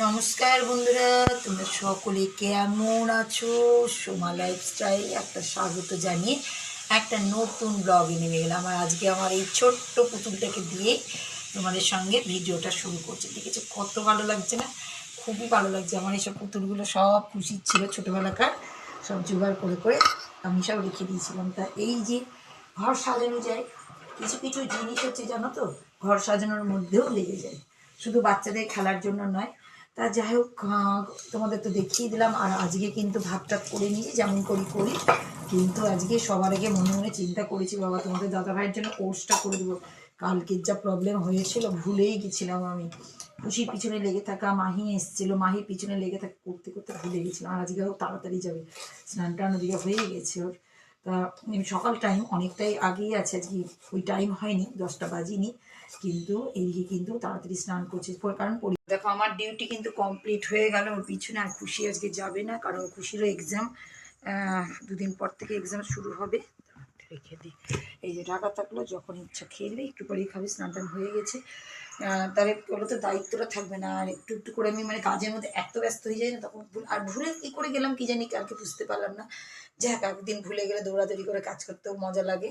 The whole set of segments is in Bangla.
নমস্কার বন্ধুরা, তোমরা সকলে কেমন আছো? সোমা লাইফস্টাইল একটা স্বাগত জানিয়ে একটা নতুন ব্লগে নেমে গেলাম। আর আজকে আমার এই ছোট্ট পুতুলটাকে দিয়ে তোমাদের সঙ্গে ভিডিওটা শুরু করছি। দেখেছ কত ভালো লাগছে না? খুবই ভালো লাগছে। আমার এইসব পুতুলগুলো সব খুশির ছিল ছোটোবেলাকার। সব জোগাড় করে করে আমি সব রেখে দিয়েছিলাম। তা এই যে ঘর সাজানো যায়, কিছু কিছু জিনিস হচ্ছে জানো তো, ঘর সাজানোর মধ্যেও লেগে যায়। শুধু বাচ্চাদের খেলার জন্য নয় তা যাই হোক তোমাদের তো দেখিয়ে দিলাম, আর আজকে কিন্তু ভাতটা করে নিয়ে যেমন করি করি, কিন্তু আজকে সবার আগে মনে মনে চিন্তা করেছি, বাবা তোমাদের দাদা ভাইয়ের জন্য কোর্সটা করে দেবো। কালকের যা প্রবলেম হয়েছিল, ভুলেই গেছিলাম আমি। খুশির পিছনে লেগে থাকা মাহি এসেছিল মাহির পিছনে লেগে থাকা করতে করতে ভুলে গেছিলাম, আর আজকে তাড়াতাড়ি যাবে। স্নান টান ওদিকে হয়ে গেছে ওর। তা সকাল টাইম অনেকটাই আগেই আছে, আজকে ওই টাইম হয়নি, দশটা বাজিনি, কিন্তু এইদিকে কিন্তু তাড়াতাড়ি স্নান করছে কারণ দেখো আমার ডিউটি কিন্তু কমপ্লিট হয়ে গেল, ওর পিছনে আর খুশি আজকে যাবে না, কারণ খুশিরও এক্সাম দুদিন পর থেকে এক্সাম শুরু হবে। রেখে দিই। এই যে ঢাকা থাকল, যখন ইচ্ছা খেলে একটু পরেই খাবে, স্নান টান হয়ে গেছে। তাহলে ওগুলো তো দায়িত্বটা থাকবে না, আর একটু একটু করে আমি মানে কাজের মধ্যে এত ব্যস্ত হয়ে যাই না, তখন আর ভুলে কী করে গেলাম, কি জানি কালকে বুঝতে পারলাম না। যাই হোক একদিন ভুলে গেলে দৌড়াদৌড়ি করে কাজ করতেও মজা লাগে।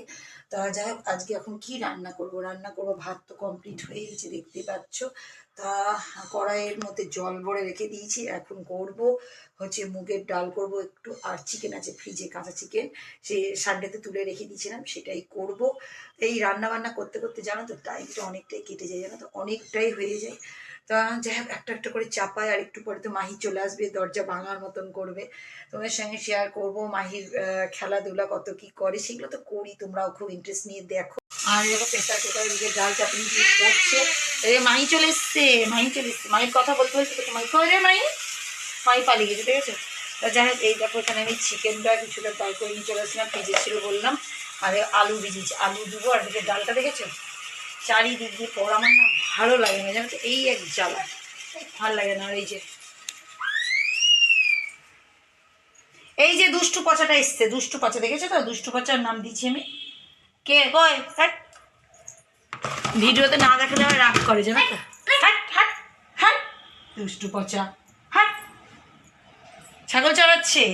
তা যাই হোক, আজকে এখন কি রান্না করব? রান্না করব, ভাত তো কমপ্লিট হয়ে গেছে, দেখতে পাচ্ছ। তা কড়াইয়ের মধ্যে জল ভরে রেখে দিয়েছি, এখন করব হচ্ছে মুগের ডাল করব একটু, আর চিকেন আছে ফ্রিজে কাঁচা চিকেন সে সানডেতে তুলে রেখে দিয়েছিলাম, সেটাই করব। এই রান্না বান্না করতে করতে জানো তো টাইমটা অনেকটাই কেটে যায়, জানো তো? অনেকটাই হয়ে যায়। তা যাই হোক, একটা একটা করে চাপায় আর একটু পরে তো মাহি চলে আসবে, দরজা ভাঙার মতন করবে। তোমাদের সঙ্গে শেয়ার করব মাহির খেলাধুলা কত কি করে, সেগুলো তো করি, তোমরাও খুব ইন্টারেস্ট নিয়ে দেখো। আর দেখো প্রেসার কুকারের দিকে ডাল চাপিয়ে দিয়ে করছে। এই মাহি চলে এসছে, মাহি চলে এসছে। মাহির কথা বলতে বলতে তো মাহি কই রে মাহি? মাহি পালিয়ে গেছে, ঠিক আছে? তা যাই হোক, এই দেখো এখানে আমি চিকেনটা কিছুটা ফ্রাই করে নিয়ে চলে আসলাম ভিজে ছিল বললাম। আর আলু ভিজেছি আলু দেবো আর এদিকে ডালটা দেখেছ? চারিদিক দিয়ে পর আমার না ভালো লাগে না, জানো তো, এই এক জ্বালা। ভালো লাগে না এই যে। এই যে দুষ্টু পচাটা এসছে, দুষ্টু পচা, দেখেছ তো? দুষ্টু পচার নাম দিয়েছি আমি। কে? কয় ভিডিওতে না দেখালে আবার রাগ করে, জানো তো? দুষ্টু পচা। হাট ছাগল চড়াচ্ছে।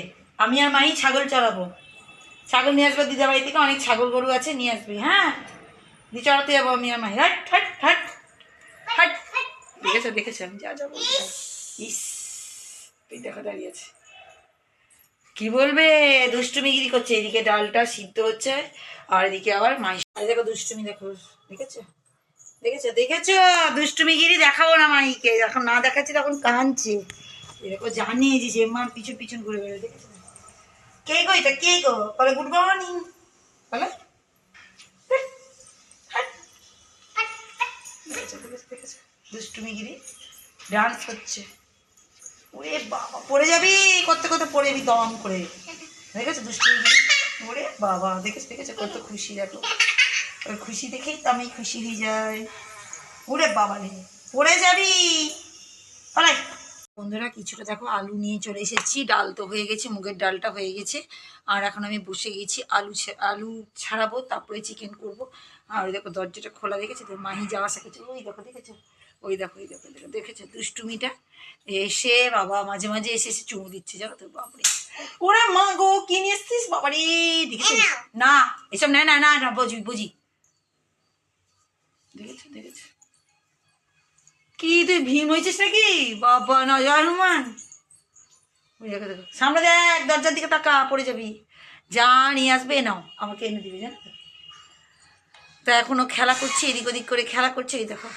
আমি আর মাই ছাগল চড়াবো। ছাগল নিয়ে আসব দিদা বাড়ি থেকে, অনেক ছাগল গরু আছে, নিয়ে আসবি হ্যাঁ? দিয়ে চড়াতে যাব আমি আর মাই। হাট হাট দেখেছ দেখেছ আমি যা যাব ইস। তুই দেখা দাঁড়িয়ে আছে। কি বলবে? দুষ্টুমিগিরি করছে এদিকে ডালটা সিদ্ধ হচ্ছে আর এদিকে আবার মাই আর দেখো দুষ্টুমি দেখো দেখেছ? দেখেছ? দেখেছ? দুষ্টুমিগিরি দেখাবো না মাইকে যখন না দেখাচ্ছি তখন কাঁদছে। এরকম জানি যে যে মার পিছন পিছন ঘুরে বেরো দেখেছ? কে গো এটা? কে গো? বলে গুড মর্নিং। বলে। দেখেছ দেখেছ দেখেছ? দুষ্টুমিগিরি ডান্স হচ্ছে। ওরে বাবা, পড়ে যাবি? করতে করতে পড়ে যাবি, দম করে। দেখেছ দুষ্টুমিগিরি ওরে বাবা, দেখেছ দেখেছ? কত খুশি, দেখো। ওই খুশি দেখেই তো আমি খুশি হয়ে যাই। ওরে বাবা রে, পড়ে যাবি? পালাই বন্ধুরা, কিছুটা দেখো আলু নিয়ে চলে এসেছি। ডাল তো হয়ে গেছে, মুগের ডালটা হয়ে গেছে। আর এখন আমি বসে গেছি, আলু আলু ছাড়াবো, তারপরে চিকেন করব। আর দেখো দরজাটা খোলা দেখেছ তো মাহি যাওয়া শিখেছে ওই দেখো, দেখেছ? ওই দেখো ওই দেখো দেখো দেখেছ দুষ্টুমিটা? এসে বাবা মাঝে মাঝে এসে এসে চুমু দিচ্ছে জানো তো? বাপরে। ওরে মা গো কি নিয়ে এসছিস? বাবারে দেখেছিস না এসব না না না না বুঝি বুঝি। দেখেছ দেখেছ? কি তুই ভীম হয়েছিস নাকি? বাবা না জয় হনুমান। ওই দেখো দেখো সামনে দেখ দরজার দিকে তাকা পড়ে যাবি। যা নিয়ে আসবে নাও আমাকে এনে দিবি জানো তো? তা এখনও খেলা করছে এদিক ওদিক করে খেলা করছে এই দেখো।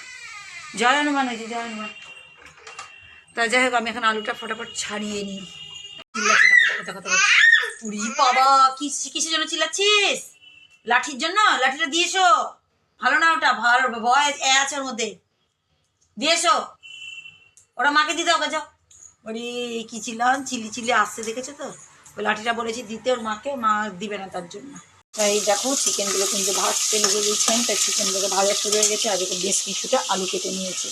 জয় হনুমান হয়েছে জয় হনুমান। তা যাই হোক, আমি এখন আলুটা ফটাফট ছাড়িয়ে নিই। উড়ি বাবা, কি কিসের জন্য চিল্লাচ্ছিস? লাঠির জন্য? লাঠিটা দিয়েছ ভালো না ওটা, ভালো ভয় এ আছে ওর মধ্যে। দিয়েছ ওরা মাকে দিতে হবে যাও। ওরে কি চিল্লান? চিলি চিলি আসছে দেখেছ তো? ওই লাঠিটা বলেছি দিতে ওর মাকে, মা দিবে না তার জন্য। তাই দেখো চিকেনগুলো কিন্তু ভাজতে লেগে দিয়েছেন তাই চিকেনগুলো ভাজা শুরু হয়ে গেছে। আজকে বেশ কিছুটা আলু কেটে নিয়েছে।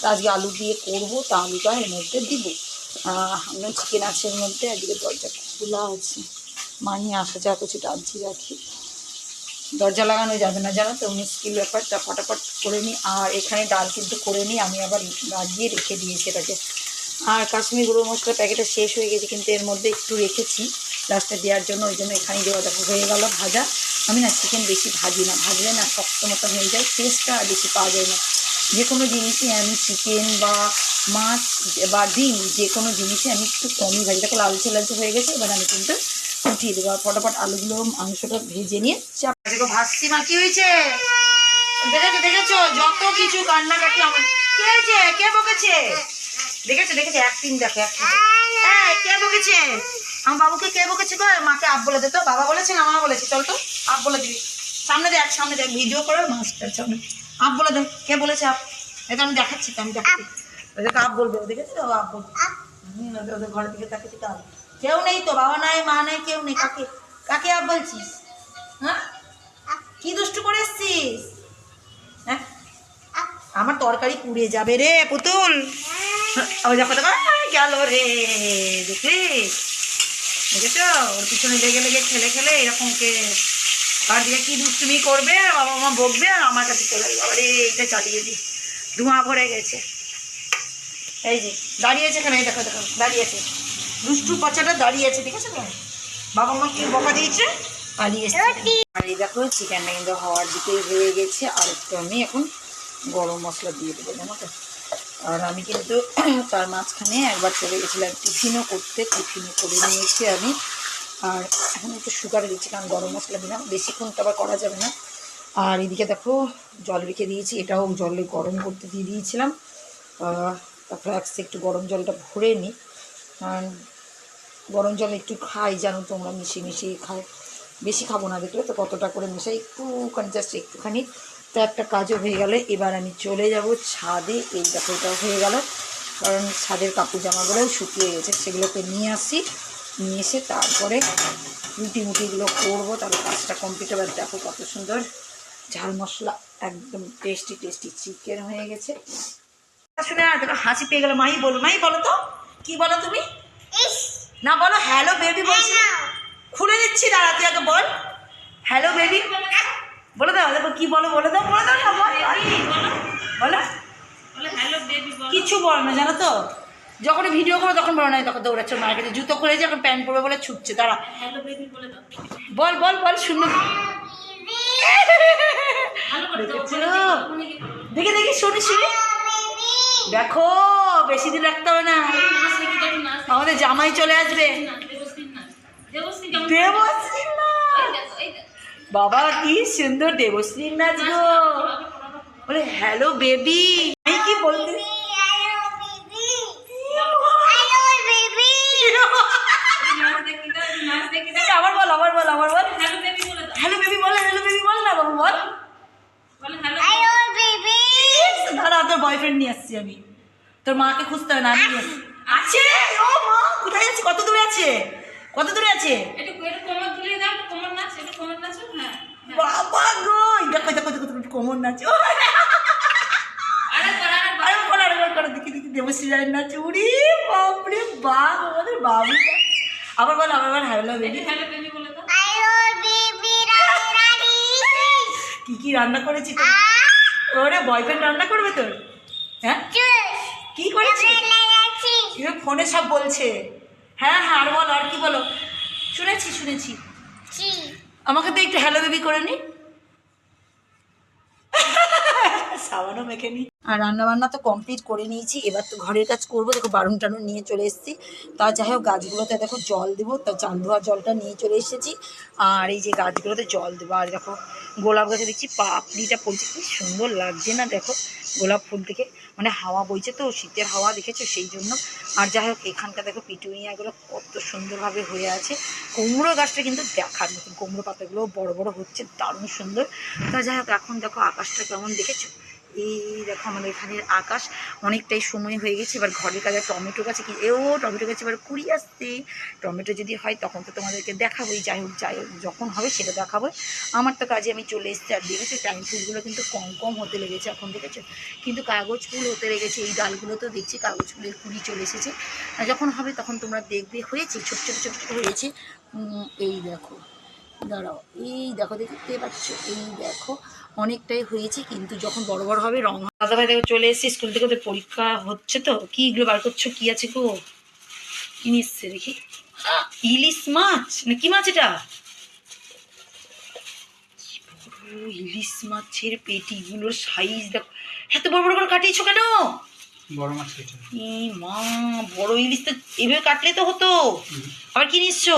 তা আজকে আলু দিয়ে করব, তা আলুটা এর মধ্যে দিব। আমরা চিকেন আছে এর মধ্যে, আজকে দরজা খোলা আছে। মানি আসা যা কিছু টানছি রাখি। দরজা লাগানো যাবে না, জানো তো, মুশকিল ব্যাপারটা ফটাফট করে নিই আর এখানে ডাল কিন্তু করে নিই আমি আবার লাগিয়ে রেখে দিয়েছি এটাকে। আর কাশ্মীর গুঁড়ো মশলা প্যাকেটটা শেষ হয়ে গেছে, কিন্তু এর মধ্যে একটু রেখেছি। লাস্টে দেওয়ার জন্য, ওই জন্য এখানেই দেওয়া দেখো, হয়ে গেল ভাজা। আমি না চিকেন বেশি ভাজি না, ভাজলে না শক্ত মতো হয়ে যায় টেস্টটা আর বেশি পাওয়া যায় না। যে কোনো জিনিসই আমি চিকেন বা মাছ বা ডিম যে কোনো জিনিসই আমি একটু কমই ভাজি। দেখো লালচে লালচে হয়ে গেছে, এবার আমি কিন্তু উঠিয়ে দেবো। আর ফটাফট আলুগুলো, মাংসটা ভেজে নিয়ে চাপ ভাসছি মা কি হয়েছে? দেখেছ দেখেছ? যত কিছু কান্নাকাটি আমার কে হয়েছে? কে বকেছে? দেখেছ দেখেছ? অ্যাক্টিং দেখো অ্যাক্টিং কে বকেছে? আমার বাবুকে কে বকেছে গো মাকে আপ বলে দে তো বাবা বলেছে না মা বলেছে। চল তো আপ বলে দিবি। সামনে দেখ সামনে দেখ ভিডিও করে মাস্টার সামনে। আপ বলে দে কে বলেছে আপ এটা আমি দেখাচ্ছি তো আমি দেখাচ্ছি। ওদেরকে আপ বলবে দেখেছি? তো আপ বলবে ওদের ওদের ঘরের দিকে তাকে দিতে হবে কেউ নেই তো বাবা নাই মা নাই কেউ নেই। কাকে? কাকে আপ বলছিস? হ্যাঁ? কি দুষ্টু করে এসছিস? হ্যাঁ? আমার তরকারি পুড়ে যাবে রে পুতুল। ওই দেখো দেখো গেল রে দেখলি? দেখেছ ওর পিছনে লেগে লেগে খেলে খেলে এরকম কে আর দিকে কি দুষ্টুমি করবে বাবা মা বকবে আর আমার কাছে চলে যাবে বাবা রে এইটা চালিয়ে দি। ধোঁয়া ভরে গেছে। এই যে দাঁড়িয়েছে এখানে এই দেখো দেখো দাঁড়িয়েছে। দুষ্টু বাচ্চাটা দাঁড়িয়েছে দেখেছ তো? বাবা মা কি বকা দিয়েছে? পালিয়ে আর এই দেখো চিকেনটা কিন্তু হওয়ার দিকেই হয়ে গেছে। আর একটু আমি এখন গরম মশলা দিয়ে দেবো জানো তো? আর আমি কিন্তু তার মাঝখানে একবার চলে গেছিলাম, টিফিনও করতে, টিফিনও করে নিয়েছি আমি। আর এখন একটু সুগার দিচ্ছি, কারণ গরম মশলা দিলাম। বেশিক্ষণ তো আবার করা যাবে না। আর এদিকে দেখো, জল রেখে দিয়েছি, এটাও জলে গরম করতে দিয়ে দিয়েছিলাম। তারপরে আজকে একটু গরম জলটা ভরে নিই গরম জল একটু খাই, জানো তোমরা মিশিয়ে মিশিয়ে খাই। বেশি খাব না, দেখলে তো কতটা করে মেশাই, একটুখানি জাস্ট একটুখানি। তো একটা কাজও হয়ে গেলে। এবার আমি চলে যাব ছাদে। এই দেখো এটাও হয়ে গেল। কারণ ছাদের কাপড় জামাগুলোও শুকিয়ে গেছে সেগুলোকে নিয়ে আসি। নিয়ে এসে তারপরে রুটি মুটিগুলো করব। তাহলে কাজটা কমপ্লিট এবার দেখো কত সুন্দর ঝাল মশলা একদম টেস্টি টেস্টি চিকেন হয়ে গেছে। শুনে আর দেখো হাসি পেয়ে গেল। মাই বলো মাই বলো তো কি বলো তুমি? না বলো হ্যালো বেবি বলছি। খুলে দিচ্ছি দাঁড়া তুই আগে বল। হ্যালো বেবি বলে দাও দেখো কি বলো বলে দাও বলে দাও না বলো কিছু বল না জানো তো যখন ভিডিও করো তখন বলো না তখন দৌড়াচ্ছে মায়ের কাছে জুতো খুলে এখন প্যান্ট পরবে বলে ছুটছে তারা বল বল বল শুনে দেখে দেখি শুনি শুনি দেখো বেশি দিন রাখতে হবে না আমাদের জামাই চলে আসবে দেবশ্রী বাবা কি সুন্দর দেবশ্রী নাচ গো। বলে হ্যালো বেবি আমি কি বলতে আবার বল আবার বল আবার বল। হ্যালো বেবি বল হ্যালো বেবি বল না বাবু বল। দাঁড়া তোর বয়ফ্রেন্ড নিয়ে আসছি আমি। তোর মাকে খুঁজতে হবে না আমি আছে? ও মা কোথায় আছে কত দূরে আছে? কত দূরে আছে? বাবা গো! এই দেখো দেখো দেখো দেখো কোমর নাচ। দেখি দেখি দেবশ্রী রায়ের নাচ। উড়ি বাপরে বাপ আমাদের বাবু আবার বল আবার হ্যালো বেবি। কি কি রান্না করেছি তোর? ওরে বয়ফ্রেন্ড রান্না করবে তোর? হ্যাঁ? কি করেছি? ফোনে সব বলছে? হ্যাঁ হ্যাঁ আর বল আর কি বলো? শুনেছি শুনেছি। আমাকে তো একটু হ্যালো বেবি করে নি। সাবানও মেখে নি। আর রান্না বান্না তো কমপ্লিট করে নিয়েছি। এবার তো ঘরের কাজ করব। দেখো বারুন টানুন নিয়ে চলে এসেছি। তা যাই হোক গাছগুলোতে দেখো জল দেবো। তা চাল ধোয়া জলটা নিয়ে চলে এসেছি। আর এই যে গাছগুলোতে জল দেবো। আর দেখো গোলাপ গাছে দেখছি পাপড়িটা পড়ছে। কি সুন্দর লাগছে না দেখো গোলাপ ফুল থেকে। মানে হাওয়া বইছে তো, শীতের হাওয়া দেখেছ? সেই জন্য। আর যাই হোক এখানটা দেখো পিটুনিয়াগুলো কত সুন্দরভাবে হয়ে আছে। কুমড়ো গাছটা কিন্তু দেখার মতন, কুমড়ো পাতাগুলো বড় বড় হচ্ছে, দারুণ সুন্দর। তা যাই হোক, এখন দেখো আকাশটা কেমন দেখেছ? এই দেখো আমাদের এখানের আকাশ অনেকটাই সময় হয়ে গেছে, এবার ঘরের কাজে টমেটো গাছে কি এও টমেটো গাছে এবার কুড়ি আসছে। টমেটো যদি হয় তখন তো তোমাদেরকে দেখাবোই, যাই হোক যাই হোক, যখন হবে সেটা দেখাবো আমার তো কাজে আমি চলে এসেছি, আর দেখেছি টাইম ফুলগুলো কিন্তু কম কম হতে লেগেছে এখন, দেখেছ? কিন্তু কাগজ ফুল হতে লেগেছে, এই ডালগুলো তো দেখছি কাগজ ফুলের কুড়ি চলে এসেছে। আর যখন হবে তখন তোমরা দেখবে, হয়েছে, ছোট ছোট ছোট ছোট হয়েছে। এই দেখো, দাঁড়াও, এই দেখো, দেখতে পাচ্ছ? এই দেখো অনেকটাই হয়েছে কিন্তু যখন বড় বড় হবে রং দাদা ভাই দেখো চলে এসেছি স্কুল থেকে ওদের পরীক্ষা হচ্ছে তো। কি এগুলো বার করছ? কি আছে গো? কি এসছে দেখি। ইলিশ মাছ? না কি মাছ এটা? ইলিশ মাছের পেটিগুলোর সাইজ দেখো। এত বড় বড় করে কাটিয়েছো কেন? বড় মাছ এটা এই মা বড় ইলিশ তো এভাবে কাটলে তো হতো। আবার কি নিচ্ছো?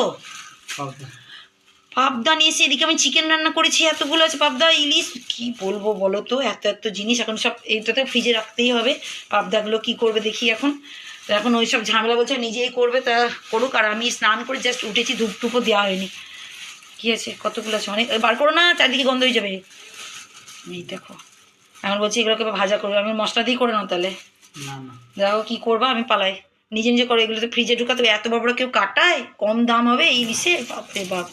পাবদা পাবদা নিয়েছি এদিকে আমি চিকেন রান্না করেছি এতগুলো আছে। পাবদা ইলিশ কি বলব বলো তো? এত এত জিনিস এখন সব এইটাতে ফ্রিজে রাখতেই হবে। পাবদাগুলো কি করবে দেখি এখন। তো এখন ওই সব ঝামেলা বলছে নিজেই করবে তা করুক। আর আমি স্নান করে জাস্ট উঠেছি ধূপ টুপও দেওয়া হয়নি। কি আছে? কতগুলো আছে? অনেক বার করো না চারদিকে গন্ধ হয়ে যাবে। এই দেখো। এখন বলছি এগুলোকে ভাজা করবে। আমি মশলা দিয়ে করে নাও তাহলে। না না। দেখো কি করবা? আমি পালাই। নিজে নিজে করে এগুলো তো ফ্রিজে ঢুকাতে এত বড় বড় কেউ কাটায়? কম দাম হবে এই ইলিশে? বাপরে বাপ।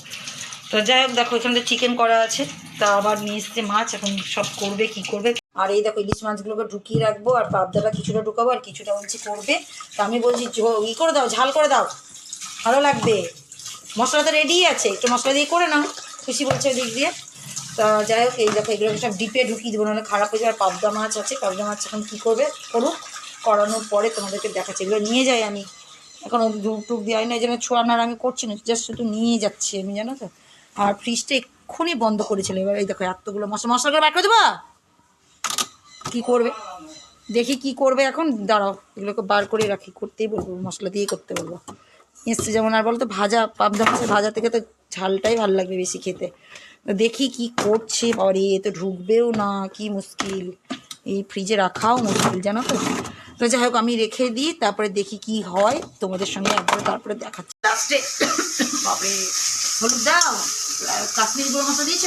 তো যাই হোক, দেখো, এখানে চিকেন করা আছে। তা আবার নিয়ে এসছে মাছ, এখন সব করবে, কি করবে? আর এই দেখো, ইলিশ মাছগুলোকে ঢুকিয়ে রাখব, আর পাবদাটা কিছুটা ঢুকাবো, আর কিছুটা বলছি করবে। তা আমি বলছি ই করে দাও, ঝাল করে দাও। ভালো লাগবে। মশলা তো রেডি আছে, একটু মশলা দিয়ে করে নাও। খুশি বলছে ওই দিক দিয়ে। তা যাই হোক, এই দেখো এগুলো সব ডিপে ঢুকিয়ে দেবো, নাহলে খারাপ হয়ে যাবে। আর পাবদা মাছ আছে, পাবদা মাছ এখন কী করবে? করুক, করানোর পরে তোমাদেরকে দেখাচ্ছি। এগুলো নিয়ে যাই আমি। এখন টুপ দেওয়াই না, এই জন্য ছোয়ানার আমি করছি না জাস্ট শুধু নিয়ে যাচ্ছি আমি, জানো তো? আর ফ্রিজটা এক্ষুনি বন্ধ করেছিল। এবার এই দেখো, এতগুলো মশলা। মশলা করে করে দেবো? কী করবে? দেখি কি করবে এখন। দাঁড়াও, এগুলোকে বার করে রাখি। করতেই বলব, মশলা দিয়ে করতে বলব। এসছে যেমন, আর বলতো, ভাজা, পাবদা মাছের ভাজা থেকে তো ঝালটাই ভালো লাগবে বেশি খেতে। দেখি কি করছে বাড়ি এ তো ঢুকবেও না, কি মুশকিল। এই ফ্রিজে রাখাও মুশকিল, জানো তো? তো যাই হোক, আমি রেখে দিই, তারপরে দেখি কি হয়। তোমাদের সঙ্গে একবার তারপরে দেখাচ্ছি। লাস্টে বাপরে, হলুদ দাও। কাশ্মীরি গুঁড়ো মশলা দিয়েছ?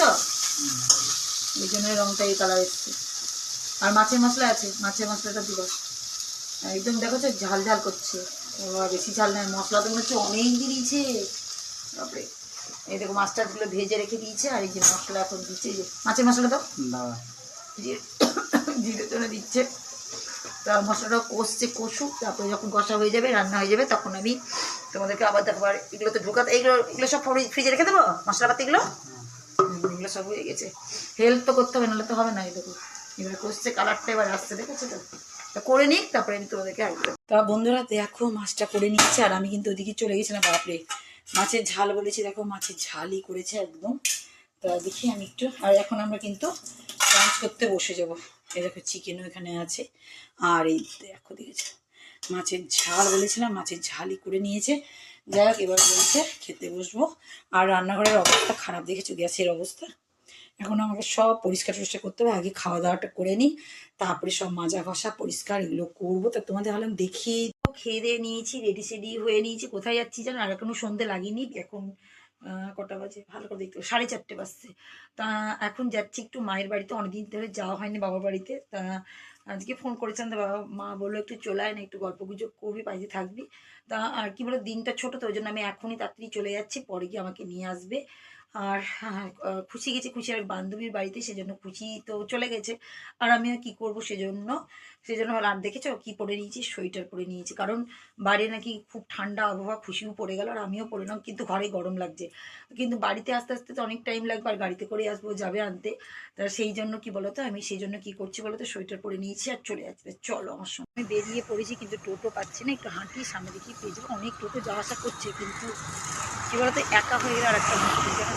এই জন্য রঙটা এই কালার এসছে। আর মাছের মশলা আছে মাছের মশলাটা দিব। একদম দেখো তো ঝাল ঝাল করছে। বাবা, বেশি ঝাল নয় মশলা তো মনে হচ্ছে অনেক দিয়েছে। তারপরে এই দেখো মাছ টাছগুলো ভেজে রেখে দিয়েছে আর এই যে মশলা এখন দিচ্ছে যে মাছের মশলা দাও। জিরে জন্য দিচ্ছে। মশলাটা কষছে কষুক তারপরে যখন কষা হয়ে যাবে রান্না হয়ে যাবে তখন আমি তোমাদেরকে আবার দেখব আর এগুলো তো ঢোকাতে এগুলো এগুলো সব ফ্রিজে রেখে দেবো? মশলাপাতিগুলো এগুলো? সব হয়ে গেছে। হেল্প তো করতে হবে নাহলে তো হবে না এই দেখো। এবার কষছে কালারটা এবার আসছে দেখেছ তো? তা করে নিক তারপরে আমি তোমাদেরকে আসব তা বন্ধুরা দেখো মাছটা করে নিচ্ছে আর আমি কিন্তু ওদিকে চলে গেছিলাম বাপরে। মাছের ঝাল বলেছি দেখো মাছের ঝালই করেছে একদম। তা দেখি আমি একটু আর এখন আমরা কিন্তু লাঞ্চ করতে বসে যাব। এই দেখো চিকেনও এখানে আছে। আর এই দেখো দেখেছ মাছের ঝাল বলেছিলাম, মাছের ঝালই করে নিয়েছে। যাই হোক, এবার বলছে খেতে বসবো। আর রান্নাঘরের অবস্থা খারাপ দেখেছ? গ্যাসের অবস্থা। এখন আমাকে সব পরিষ্কার টরিষ্কার করতে হবে। আগে খাওয়া দাওয়াটা করে নিই, তারপরে সব মাজা ঘষা পরিষ্কার এগুলো করব। তা তোমাদের হলাম দেখি খেয়ে দিয়ে নিয়েছি রেডি সেডি হয়ে নিয়েছি। কোথায় যাচ্ছি জানো আর এখনও সন্ধে লাগিনি। এখন কটা বাজে? ভালো করে দেখতে সাড়ে চারটে বাজছে। তা এখন যাচ্ছি একটু মায়ের বাড়িতে। অনেকদিন ধরে যাওয়া হয়নি বাবার বাড়িতে। তা আজকে ফোন করেছেন তো বাবা মা বলল একটু চলে আয়, না একটু গল্প গুজব করবি, বাড়িতে থাকবি। তা আর কি বলো দিনটা ছোট তো, ওই জন্য আমি এখনই তাড়াতাড়ি চলে যাচ্ছি, পরে গিয়ে আমাকে নিয়ে আসবে। আর হ্যাঁ, খুশি গেছে খুশি আর বান্ধবীর বাড়িতে সেজন্য খুশি তো চলে গেছে। আর আমি আর কি করব সেজন্য? সেজন্য হলো আর দেখেছ কি পরে নিয়েছি? সোয়েটার পরে নিয়েছি। কারণ বাইরে নাকি খুব ঠান্ডা আবহাওয়া খুশিও পড়ে গেল আর আমিও পরে নাম কিন্তু ঘরে গরম লাগছে। কিন্তু বাড়িতে আসতে আসতে তো অনেক টাইম লাগবে আর গাড়িতে করে আসব যাবে আনতে। তা সেই জন্য কি বলতো? আমি সেই জন্য কি করছি বলতো? সোয়েটার পরে নিয়েছি আর চলে আসবে চলো আমার সঙ্গে। আমি বেরিয়ে পড়েছি কিন্তু টোটো পাচ্ছি না একটু হাঁটি সামনে দেখি পেয়ে যাব। অনেক টোটো যাওয়া আসা করছে কিন্তু কী বলতো? একা হয়ে গেলে আর একটা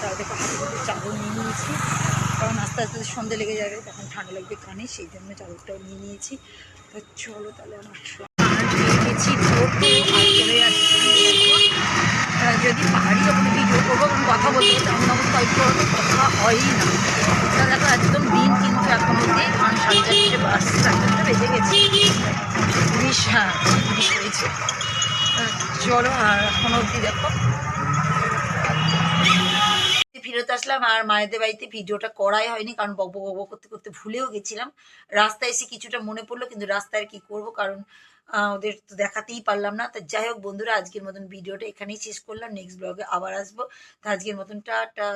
তার দেখো হাতে চাদর নিয়ে নিয়েছি। কারণ আস্তে আস্তে সন্ধে লেগে যাবে, তখন ঠান্ডা লাগবে কানে, সেই জন্য চাদরটাও নিয়ে নিয়েছি। তা চলো তাহলে আমার গেছি যদি পাহাড়ি যখন ভিডিও করব তখন কথা বলতে এমন অবস্থা কথা হয়ই না। তা দেখো, একদম দিন কিন্তু এখন অবধি কারণ সাড়ে চারটে বাস চারটে বেজে গেছে। তিরিশ হ্যাঁ হয়েছে। চলো, আর এখন অবধি দেখো। ফেরত আসলাম আর মায়েদের বাড়িতে ভিডিওটা করাই হয়নি, কারণ বক বক করতে করতে ভুলেও গেছিলাম। রাস্তায় এসে কিছুটা মনে পড়ল, কিন্তু রাস্তায় কি করব, কারণ ওদের তো দেখাতেই পারলাম না। তা যাই হোক বন্ধুরা, আজকের মতন ভিডিওটা এখানেই শেষ করলাম। নেক্সট ব্লগে আবার আসব। তা আজকের মতন টাটা